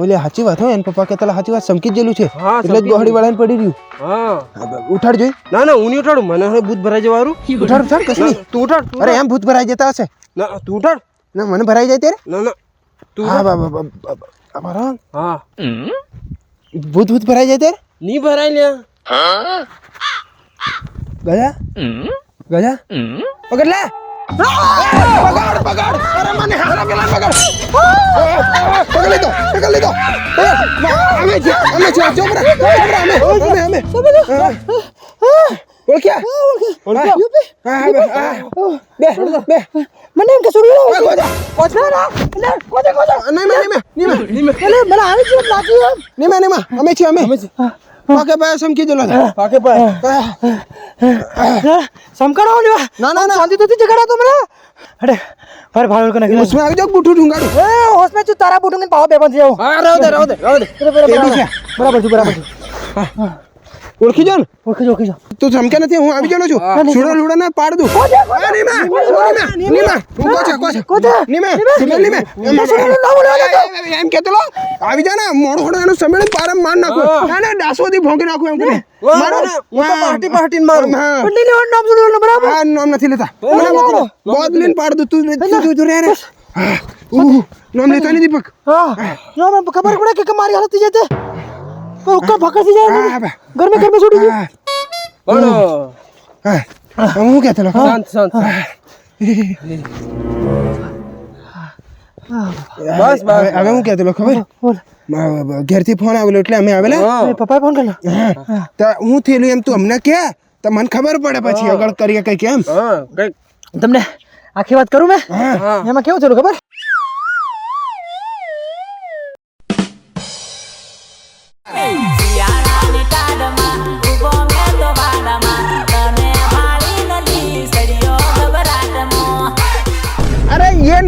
ઓલે સાચી વાત હોય એને પપ્પા કહેતા સાચી વાત સમકી જેલું છે. હા, એટલે જ ગોહડી વાળાને પડી રહ્યું. હા. ઉઠાડ જોઈ. ના ના હું નહીં ઉઠાડું. મને હવે ભૂત ભરાઈ જવારું ઉઠાડ ઉઠાડ કશું નહીં. તું ઉઠાડ અરે એમ ભૂત ભરાઈ જતા હશે? ના તું ઉઠાડ. ના મને ભરાઈ જાય ત્યારે? ના ના તું હા બાબા બા બા બા, બા બા બરાબર. હા. ભૂત ભૂત ભરાઈ જાય ત્યારે? નહીં ભરાય લ્યા. ગયા? ગયા? પકડ લે. પકડ પકડ. અરે મને હારા પેલા પકડ. પકડ લીધો પકડ લીધો. અમે છે અમે છે જો બરા અમે અમે અમે ઓળખ્યા? ઓળખ્યા બે બે. મને એમ કે છોડી લો કોચા કોચા ના કોચા કોચા નહીં નહીં નહીં મેં એટલે મને આવી જ લાગી એમ. નહીં નહીં અમે છીએ અમે. પાકે ભાઈ સમ કીધેલો ને પાકે ભાઈ સમકાડો લેવા ના ના ના. શાંતિ તો જગાડા તો મને અરે ભાર ભાળ કને હોસમાં આવી જાવ બુઠું ઢુંગાડું. એ હોસમાં તું તારા બુઠું ને પાવ બે જાવ હા રહો દે રહો દે રહો દે. બરાબર છે બરાબર છે બરાબર. છે. ઓળખી જો ને ઓળખી જો ઓળખી જો તું ધમકે નથી હું આવી ગયો છું છોડા લુડો ના પાડ દઉં નીમા, નીમા, નીમા. હું કોચા, કોચા. નીમા, સિમેલ નીમા. એમ- કહેતો લો, આવી જા ને મોડું હોડો એનું સમેળીને પારમ માર નાખો ના ના ડાસોથી ભોંકી નાખું એમ કરીને. મારો ને, હું તો પાર્ટી પાર્ટીને મારું. પણ નહીં લેવાનું નામ જોડવાનું બરાબર હા, નામ નથી લેતા બોદલીને પાડ દઉં તું તું- તું- રે રે નામ લેતા નહીં દીપક હા નો મને ખબર પડે કે મારી હાલત થઈ જતે ઉક્કા ભકસી જાય હા, બા. ઘર મે ઘર મે છોડી ગયું બોલો હા. હું કહેતો લો શાંત શાંત. બસ બસ. હવે હું કહેતો લો ખબર? બોલ મા- ઘેરથી ફોન આવેલો એટલે અમે આવેલા? પપ્પા પપ્પાએ ફોન કરેલો હા. તો હું થયેલું એમ તું અમને કે તો મને ખબર પડે પછી આગળ કરીએ કઈ કેમ તમને આખી વાત કરું મેં? એમાં કેવું થયું ખબર?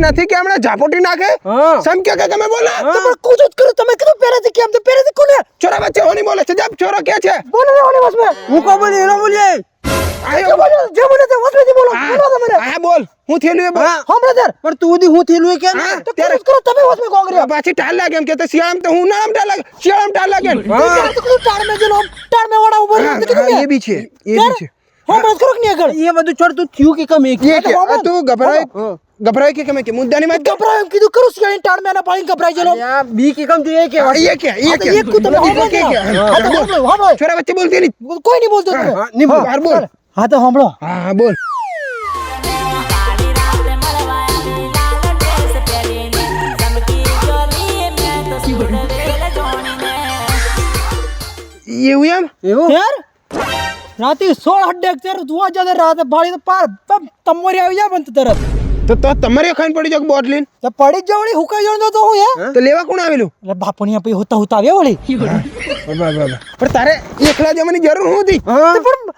નથી કે હમણાં ઝાપોટી નાખે? સમ કે કે તમે બોલો? તો પણ કૂદ જ કરો. તમે કીધું પહેરેથી કેમ તો પહેરેથી કોને? છોરા બચ્ચે હોની બોલે છે. જબ છોરો કે છે? બોલો ને હોની બસ હું કો બોલી એનો બોલીએ. આયો. બોલે જે બોલે તે વસ બોલો. બોલો તમે હા બોલ. હું થયેલું એ બોલ. હમણાં તાર પણ તું દી હું થયેલું એ કેમ? તો ત્યારે કરો. તમે વસ મે કોંગ્રેસ પાછી ટાળ લાગે એમ કે તો શિયાળામાં તો હું નામ ટાળ લાગે શિયાળામાં ટાળ લાગે તો કીધું ટાળ મે જેનો ટાળ મે વાળા ઊભો હા, રહ્યો તો હા, મેં. એ બી છે એ બી છે. હમણાં જ કરો કે આગળ? એ બધું છોડ તું થયું કે કમ એક? કે તું ગભરાય. હા. घबराए के कमे के मुद्दा नहीं मैं घबराए की तो करो उसके इन टाड़ में आना पाई घबराए चलो। यार बी की कम तू ये क्या? है ये क्या ये हाँ, तो क्या? ये कुत्ते हाँ, तो बोल रहे हैं हाँ बोल हाँ बोल। छोरा बच्चे बोलते नहीं। कोई नहीं बोलता तो। नहीं बोल यार बोल। हाँ तो हमड़ो हाँ बोल। ये हुई हम? ये हो यार राती सोलह डेक्चर दुआ ज़्यादा रात है भाड़ी तो पार तब तमोरिया हुई है बंद तरफ़ તો તો તમારે ખાઈને પડી જાવ બોટલીન? તો પડી જાવ જવણી હુકાઈ જવાનું તો હું હે? તો લેવા કોણ આવેલું? એટલે બાપુની આપી હોતા હોતા આવ્યા વળી. પણ તારે એકલા જવાની જરૂર શું હતી? તો પણ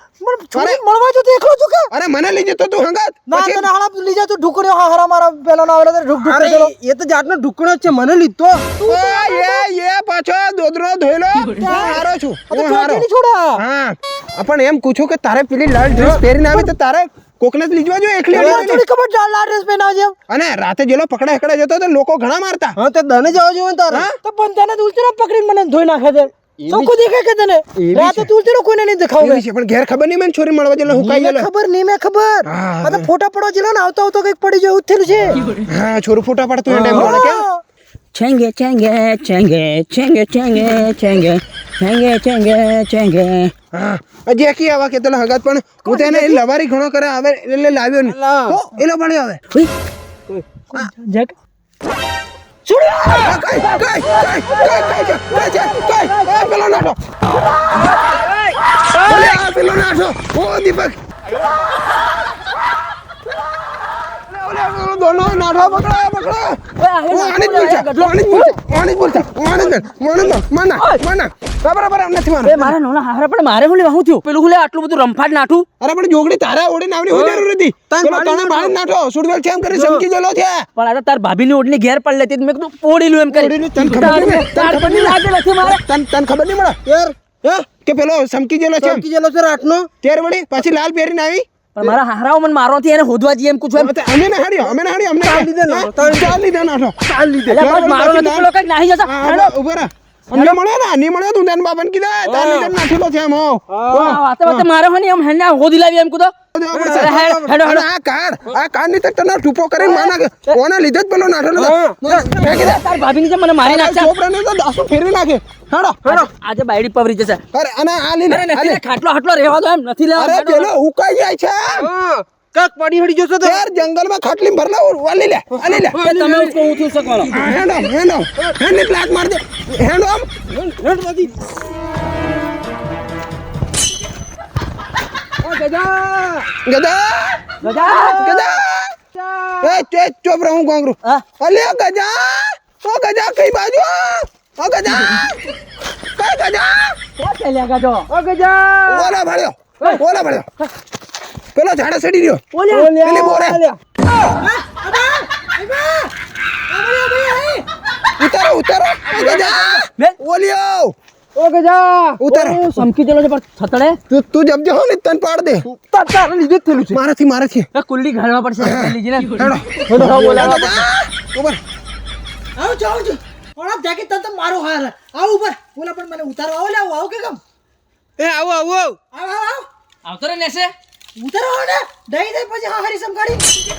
મને મળવા જો તો એકલો છું કે? અરે મને લઈ જતો તું હંગાત. ના તને હાલા લઈ જા તું ઢુકડ્યો હા હરા મારા પેલા ના આવેલો ઢુક ઢુક ગયેલો એ તો જાતનો ઢુકણો છે મને લીધો આ એ એ પાછો દોદરો ધોઈલો હારો છું. તો હું હારો. છોડા. હા. પણ એમ પૂછું કે તારે પેલી લાલ ડ્રેસ પહેરીને આવી તો તારે કોકને જ લીજવા જોઈએ એકલી થોડી ખબર ચાલ આ લાલ ડ્રેસ જેમ. અને રાતે જેલો પકડા એકડા જતો તો લોકો ઘણા મારતા. હા તે દને જવા જોઈએ ને તારે. તો પણ તને તુલસી પકડીને મને ધોઈ નાખે છે. ચોખ્ખું દેખાય કે તને? રાતે તુલસી કોઈને નહીં દેખાવ છે પણ ઘેર ખબર નહીં મને છોરી મળવા જેલો હુકાઈ મેં ગયેલો. ખબર નહીં મેં ખબર. હા. ફોટા પડવા જેલો ને આવતો આવતો કંઈક પડી જાય ઉથેલું છે. હા છોરું ફોટા પાડતું એ ટાઈમ પડે કે ચેંગે ચેંગે ચેંગે ચેંગે ચેંગે ચેંગે ચેંગે ચેંગે chenge. હા. જેકી આવા કે તને હગત પણ હું તેને લવારી ઘણો કરે આવે એટલે લાવ્યો ને એલો પણ આવે જક મના મના. બરાબર બરાબર નથી માનો મારા નોના હારા પણ મારે હું લેવા હું થયું? પેલું હું લે આટલું બધું રંફાટ નાઠું? અરે પણ જોગડી તારા ઓડીને આવની હોય જરૂર હતી તાન પેલો પાડી નાઠો. સુડવેલ છે એમ કરી સમકી ગયેલો છે. પણ આ તાર ભાભીની ઓઢણી ઘેર પડ લેતી મેં કીધું પોડીલું એમ કરી. ઓડીની ખબર નહીં તાર પણ લાગે નથી મારે? તને તને ખબર નહીં મળે? યાર. હે? કે પેલો સમકી ગયેલો છે? ચમકી જેલો છે રાતનો? તેર વળી પાછી લાલ પહેરીને આવી? પણ મારા હારાઓ મને મારવાથી એને હોદવા જઈએ એમ કુછ અમે ના હાડ્યો અમે ના હાડ્યો અમને ચાલ લીધા ના ચાલ લીધા. ના ચાલ લીધા મારો નથી પેલો કઈ નાહી જતો હા, અમને મળ્યો ને? નહીં મળ્યો તું તેના બાપાને કીધા તાર લીધે નાઠેલો છે એમ હો. વાતે વાતે મારે હો ને એમ હેને હોદી લાવી એમ. અને આ કાર્ડ આ કાર્ડની તક તને ટૂંપો કરીને માના કોના લીધે જ પેલો નાઠેલો હતો. ફેંકી તાર ભાભીની જેમ મને મારી નાખશે. છોકરાને તો દાસુ ફેરવી નાખે. હેડો. આજે- આજે બાયડી પવરી જશે. અરે અને આ લીધે અરે નથી લે, ખાટલો હાટલો રહેવા દો એમ નથી લેવા અરે પેલો ઉકાઈ જાય છે. હા. કાક પડી હડી જશો તો યાર જંગલમાં ખાટલી ભરલા વાલી લે વાલી લે એ તમે ઉઠો, હું છું શકવાનો. હા, હેન્ડ ઓમ હેન્ડ ઓમ હેન્ડની પ્લાટ માર દે હેન્ડ ઓમ હેડ બાજી ઓ ગજા ગદા ગજા. ગદા એ ચે ચોપ રહું કોંગરું હા? અલે ગજા ઓ ગજા કઈ બાજુ ઓ ગજા કઈ ગજા કોણ ચાલ્યા ગાજો? ઓ ગજા ઓલા ભળ્યો ઓલા ભળ્યો પેલો ઝાડા સડી રહ્યો. ઓલ્યા. પેલી બોરે. ઉતારો ઉતારો ઓલિયો. ઓ ગજા ઉતાર. હું સમકી ગયેલો છે પણ છતડે તું તું જબ હો ને તન પાડ દે. તાર તારે લીધે જ થયેલું છે. મારાથી મારાથી. એ કુલ્લી ઘાલવા પડશે. લીજી ને હેડો. હેડો પડશે. ઉપર આવ જાવ આવું છું જાકી તન તો મારો હાર આવ ઉપર બોલા પણ મને ઉતારો. આવો લાવ આવો આવો કે કેમ એ આવો આવો આવ. આવ આવ આવતો રે નેસે ઉતારો ને. દઈ દે પછી હા હરી સમકાડી